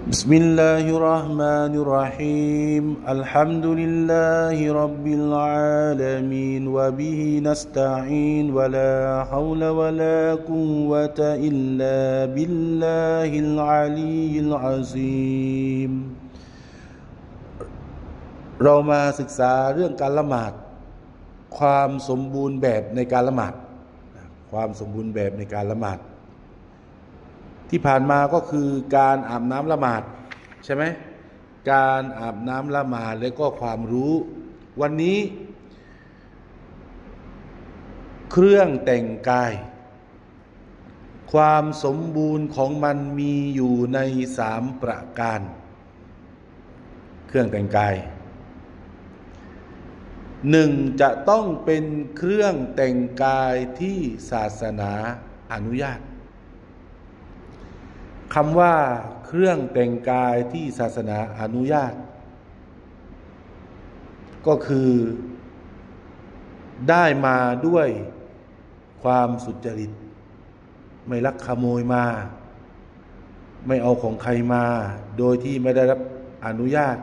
بسم الله الرحمن الرحيم الحمد لله رب العالمين وبه نستعين ولا حول ولا قوة إلا بالله العلي العظيم เรามาศึกษาเรื่องการละหมาด ความสมบูรณ์แบบในการละหมาด ความสมบูรณ์แบบในการละหมาด ที่ผ่านมาก็คือการอาบน้ำละหมาดใช่ไหมการอาบน้ำละหมาดแล้วก็ความรู้ วันนี้ เครื่องแต่งกาย ความสมบูรณ์ของมันมีอยู่ในสามประการ เครื่องแต่งกายหนึ่งจะต้องเป็นเครื่องแต่งกายที่ศาสนาอนุญาต คำว่าเครื่องแต่งกายที่ศาสนาอนุญาต ก็คือ ได้มาด้วยความสุจริต ไม่ลักขโมยมา ไม่เอาของใครมา โดยที่ไม่ได้รับอนุญาต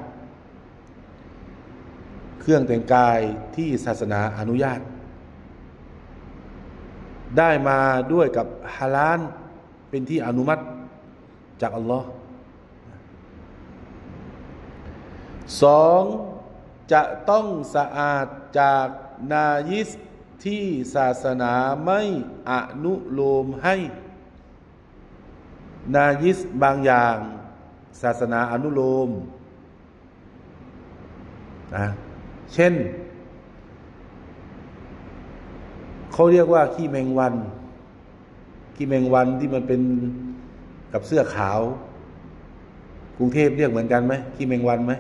เครื่องแต่งกายที่ศาสนาอนุญาต ได้มาด้วยกับฮาลานเป็นที่อนุมัติ จากอัลลอฮ์สองจะต้องสะอาดจากนายิสที่ศาสนาไม่อนุโลมให้ นายิสบางอย่าง ศาสนาอนุโลมนะเช่น เขาเรียกว่าขี้แมงวัน ขี้แมงวันที่มันเป็น กับเสื้อขาว กรุงเทพเรียกเหมือนกันไหมขี้แมงวันไหม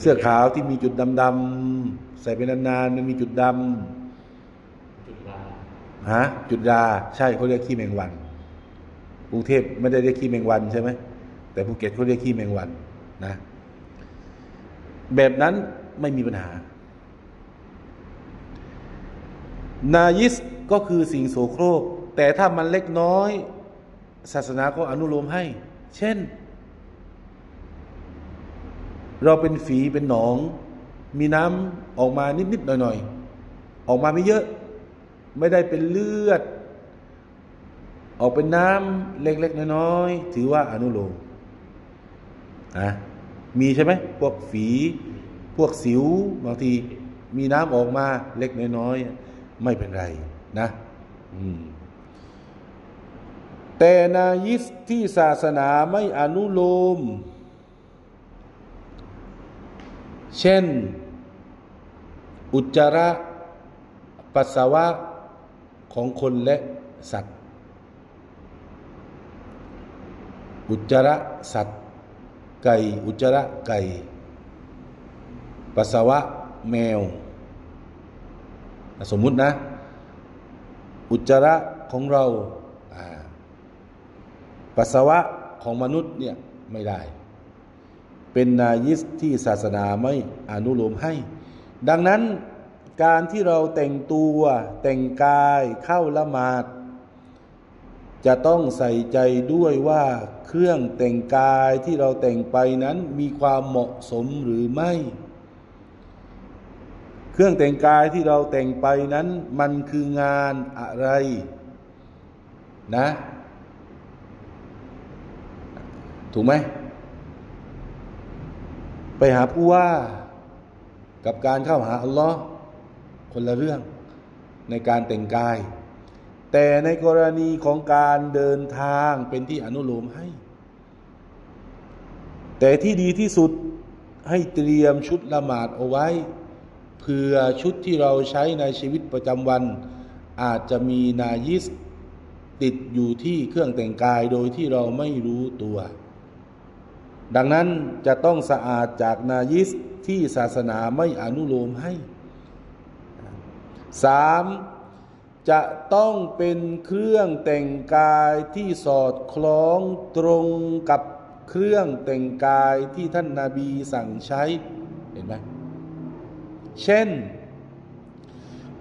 เสื้อขาวที่มีจุดดำๆใส่เป็นนานๆมันมีจุดดำฮะจุดดาใช่เขาเรียกขี้แมงวันกรุงเทพไม่ได้เรียกขี้แมงวันใช่ไหมแต่ภูเก็ตเขาเรียกขี้แมงวันนะ แบบนั้นไม่มีปัญหา นายิสก็คือสิ่งโสโครก แต่ถ้ามันเล็กน้อย ศาสนาก็อนุโลมให้ เช่น เราเป็นฝีเป็นหนอง มีน้ำออกมานิดๆหน่อยๆ ออกมาไม่เยอะ ไม่ได้เป็นเลือด ออกเป็นน้ำเล็กๆ น้อยๆ ถือว่าอนุโลมนะมีใช่ไหมพวกฝีพวกสิวบางทีมีน้ำออกมาเล็กน้อยๆ ไม่เป็นไรนะ อืม แต่นายิสที่ศาสนาไม่อนุโลม เช่น อุจจาระปัสสาวะของคนและสัตว์ อุจจาระสัตว์ ไก่ อุจจาระไก่ ปัสสาวะแมว สมมุตินะ อุจจาระของเรา ปัสสาวะของมนุษย์เนี่ยไม่ได้ เป็นนายิสที่ศาสนาไม่อนุโลมให้ ดังนั้นการที่เราแต่งตัวแต่งกายเข้าละหมาด จะต้องใส่ใจด้วยว่าเครื่องแต่งกายที่เราแต่งไปนั้นมีความเหมาะสมหรือไม่ เครื่องแต่งกายที่เราแต่งไปนั้นมันคืองานอะไรนะ ถูกไหม ไปหาผู้ว่ากับการเข้าหาอัลลอฮ์คนละเรื่องในการแต่งกาย แต่ในกรณีของการเดินทางเป็นที่อนุโลมให้ แต่ที่ดีที่สุดให้เตรียมชุดละหมาดเอาไว้เพื่อชุดที่เราใช้ในชีวิตประจำวัน อาจจะมีนายิสติดอยู่ที่เครื่องแต่งกายโดยที่เราไม่รู้ตัว ดังนั้นจะต้องสะอาดจากนายิสที่ศาสนาไม่อนุโลมให้สามจะต้องเป็นเครื่องแต่งกายที่สอดคล้องตรงกับเครื่องแต่งกายที่ท่านนาบีสั่งใช้เห็นไหมเช่น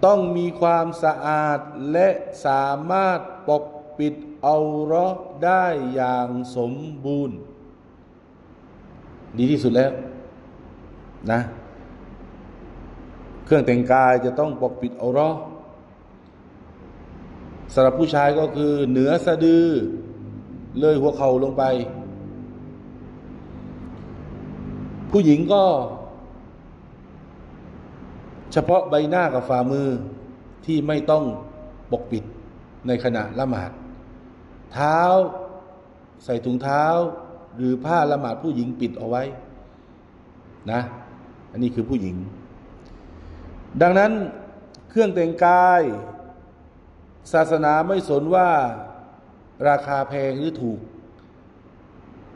ต้องมีความสะอาดและสามารถปกปิดเอาเราะได้อย่างสมบูรณ์ ดีที่สุดแล้วนะ เครื่องแต่งกายจะต้องปกปิดเอาราะห์สำหรับผู้ชายก็คือเหนือสะดือ เลยหัวเข่าลงไป ผู้หญิงก็ เฉพาะใบหน้ากับฝ่ามือที่ไม่ต้องปกปิดในขณะละหมาด เท้าใส่ถุงเท้า หรือผ้าละหมาดผู้หญิงปิดเอาไว้นะ อันนี้คือผู้หญิง ดังนั้นเครื่องแต่งกาย ศาสนาไม่สนว่าราคาแพงหรือถูก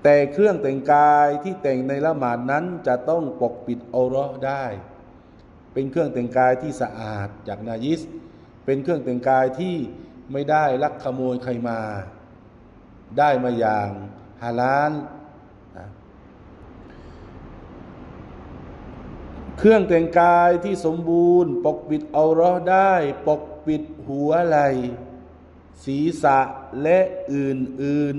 แต่เครื่องแต่งกายที่แต่งในละหมาดนั้นจะต้องปกปิดเอาเราะห์ได้ เป็นเครื่องแต่งกายที่สะอาดจากนายิส เป็นเครื่องแต่งกายที่ไม่ได้ลักขโมยใครมา ได้มาอย่าง ฮาลาลนะเครื่องแต่งกายที่สมบูรณ์ ปกปิดเอาราะห์ได้ ปกปิดหัวไหล่ศีรษะและอื่น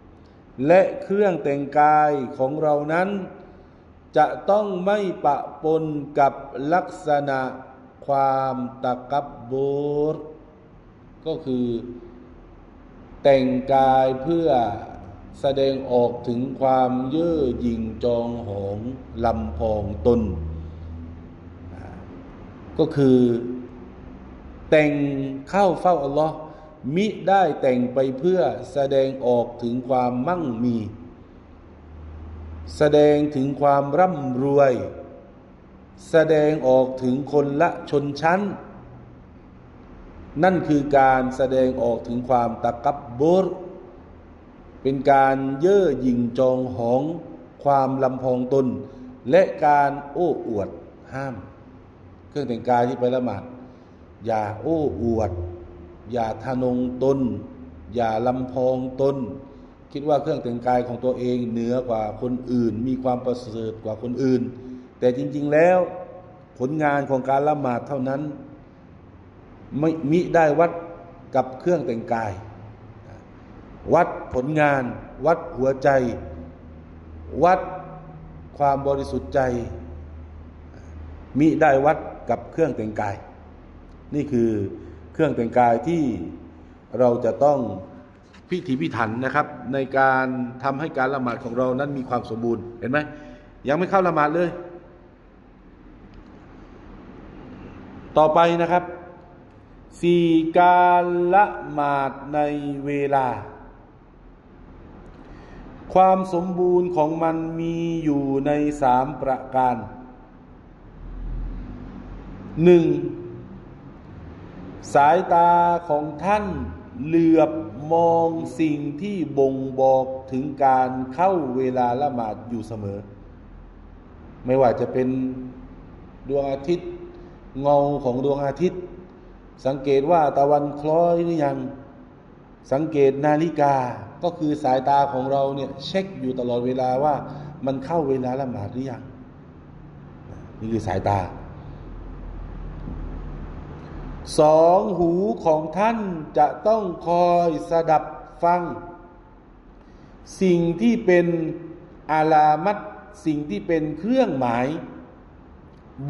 ๆ และเครื่องแต่งกายของเรานั้น จะต้องไม่ปะปนกับลักษณะความตะกับบูรก็คือแต่งกายเพื่อ แสดงออกถึงความเย่อหยิ่งจองหองลำพองตน ก็คือแต่งเข้าเฝ้าอัลลอฮ์มิได้แต่งไปเพื่อแสดงออกถึงความมั่งมี แสดงถึงความร่ำรวย แสดงออกถึงคนละชนชั้น นั่นคือการแสดงออกถึงความตะกับบุร เป็นการเย่อหยิ่งจองหองความลำพองตน และการโอ้อวดห้าม เครื่องแต่งกายที่ไปละหมาดอย่าโอ้อวด อย่าทะนงตน อย่าลำพองตน คิดว่าเครื่องแต่งกายของตัวเองเหนือกว่าคนอื่น มีความประเสริฐกว่าคนอื่น แต่จริง ๆแล้วผลงานของการละหมาดเท่านั้น ไม่มิได้วัดกับเครื่องแต่งกาย วัดผลงาน วัดหัวใจ วัดความบริสุทธิ์ใจมิได้วัดกับเครื่องแต่งกาย นี่คือเครื่องแต่งกายที่เราจะต้องพิถีพิถันนะครับ ในการทำให้การละหมาดของเรานั้นมีความสมบูรณ์เห็นไหมยังไม่เข้าละหมาดเลย ต่อไปนะครับสี่การละหมาดในเวลา ความสมบูรณ์ของมันมีอยู่ในสามประการหนึ่งสายตาของท่านเหลือบมองสิ่งที่บ่งบอกถึงการเข้าเวลาละหมาดอยู่เสมอ ไม่ว่าจะเป็นดวงอาทิตย์ เงาของดวงอาทิตย์ สังเกตว่าตะวันคล้อยหรือยัง สังเกตนาฬิกา ก็คือสายตาของเราเนี่ยเช็คอยู่ตลอดเวลาว่ามันเข้าเวลาละหมาดหรือยังนี่คือสายตาสองหูของท่านจะต้องคอยสดับฟัง สิ่งที่เป็นอาลามัดสิ่งที่เป็นเครื่องหมาย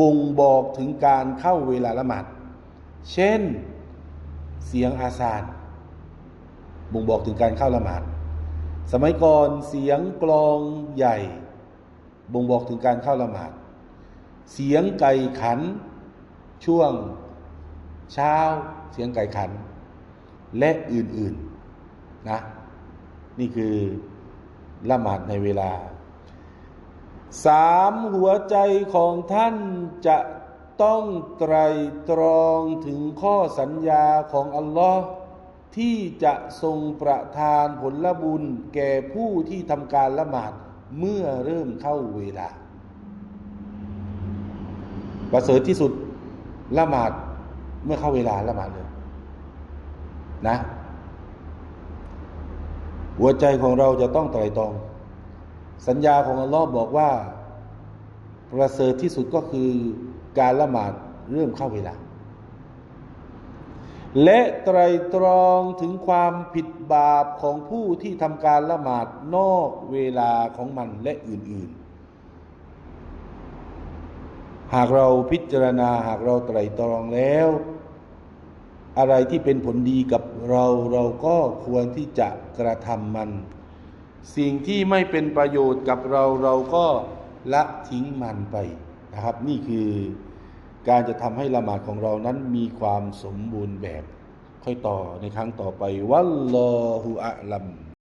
บ่งบอกถึงการเข้าเวลาละหมาด เช่น เสียงอาซาน บ่งบอกถึงการเข้าละหมาด สมัยก่อนเสียงกลองใหญ่ บ่งบอกถึงการเข้าละหมาด เสียงไก่ขัน ช่วงเช้าเสียงไก่ขัน และอื่นๆนะนี่คือละหมาดในเวลาสามหัวใจของท่านจะต้องไตรตรองถึงข้อสัญญาของอัลลอฮ์ ที่จะทรงประทานผลบุญแก่ผู้ที่ทำการละหมาดเมื่อเริ่มเข้าเวลา ประเสริฐที่สุดละหมาดเมื่อเข้าเวลาละหมาดเลยนะ หัวใจของเราจะต้องไตรตรอง สัญญาของอัลลอฮ์บอกว่า ประเสริฐที่สุดก็คือการละหมาดเริ่มเข้าเวลา และไตรตรองถึงความผิดบาปของผู้ที่ทำการละหมาดนอกเวลาของมันและอื่น ๆ หากเราพิจารณาหากเราไตรตรองแล้ว อะไรที่เป็นผลดีกับเราเราก็ควรที่จะกระทำมัน สิ่งที่ไม่เป็นประโยชน์กับเราเราก็ละทิ้งมันไปนะครับ นี่คือ การจะทำให้ละหมาดของเรานั้นมีความสมบูรณ์แบบ ค่อยต่อในครั้งต่อไปวัลลอฮุอะลัม